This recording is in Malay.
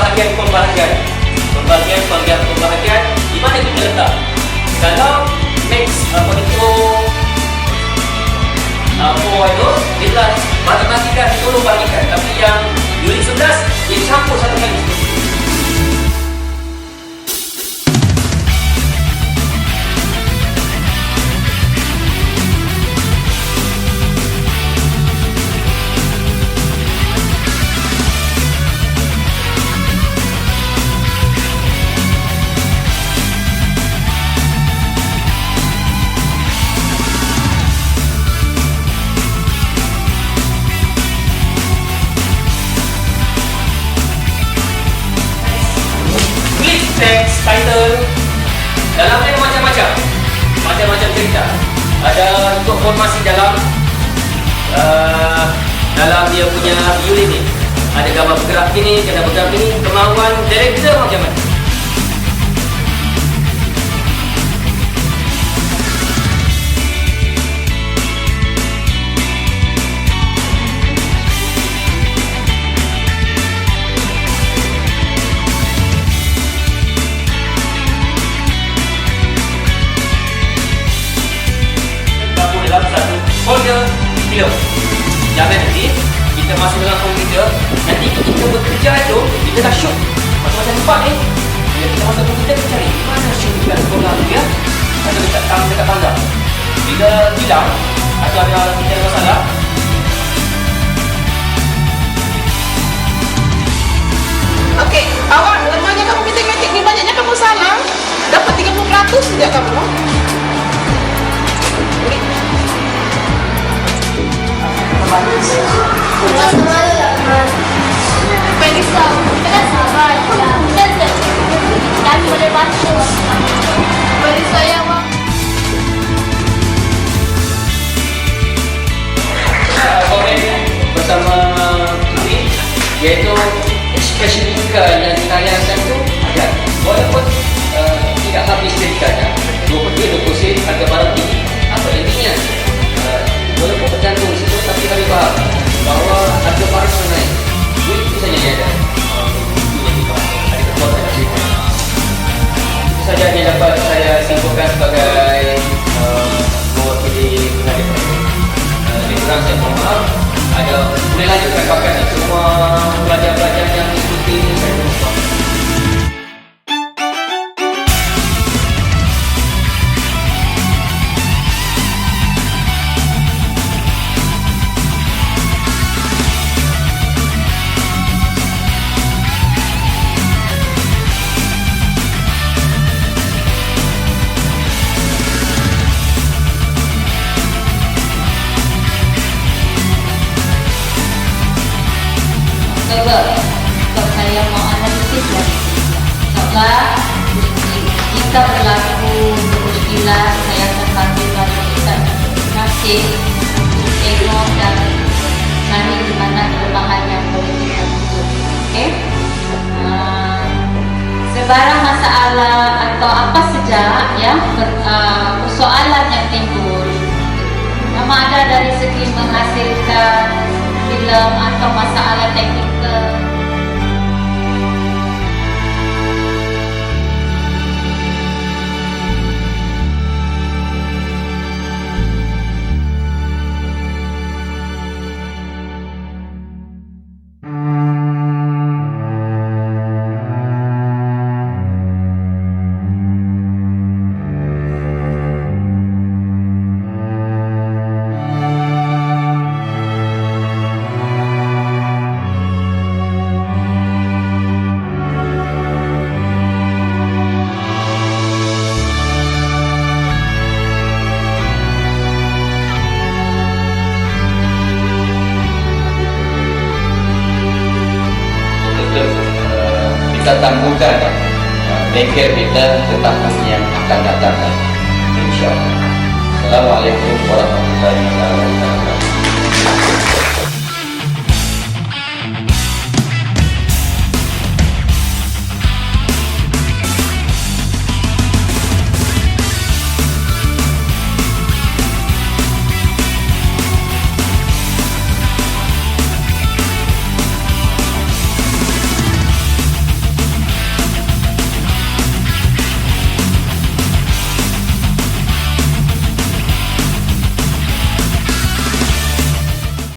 pembahagian-pembahagian Pembahagian-pembahagian pembahagian Di mana kita letak Kalau Max apa itu? Apa itu? Kita matematikan Tolong bagikan Tapi yang Unit 11 Dia campur title Dalam ni macam-macam. Macam-macam cerita. Ada untuk formasi dalam uh, Dalam dia punya unit ni Ada gambar bergerak ini, kena bergerak ini Kemauan director macam mana film. Jangan nanti kita masuk dalam komputer, nanti kita bekerja itu, kita dah shoot macam-macam tempat ni. Bila kita masuk komputer, kita cari mana shoot dekat sekolah tu ya. Atau dekat tang dekat tangga. Bila hilang, atau ada kita ada masalah, Okey, awak lemahnya kamu matematik ni banyaknya kamu salah. Dapat 30% tidak kamu? Balik saya mau Coba Kalau saya mau analisis lagi Coba Jika berlaku Muskilan Saya panggil pada kita Untuk tengok dan Cari di mana kelemahan yang boleh kita Okey? Ah, Sebarang masalah Atau apa saja Ya ah, Persoalan yang timbul? Sama ada dari segi menghasilkan filem atau masalah teknikal kita tangguhkan uh, bengkel kita tetap yang akan datang insyaallah. Assalamualaikum warahmatullahi wabarakatuh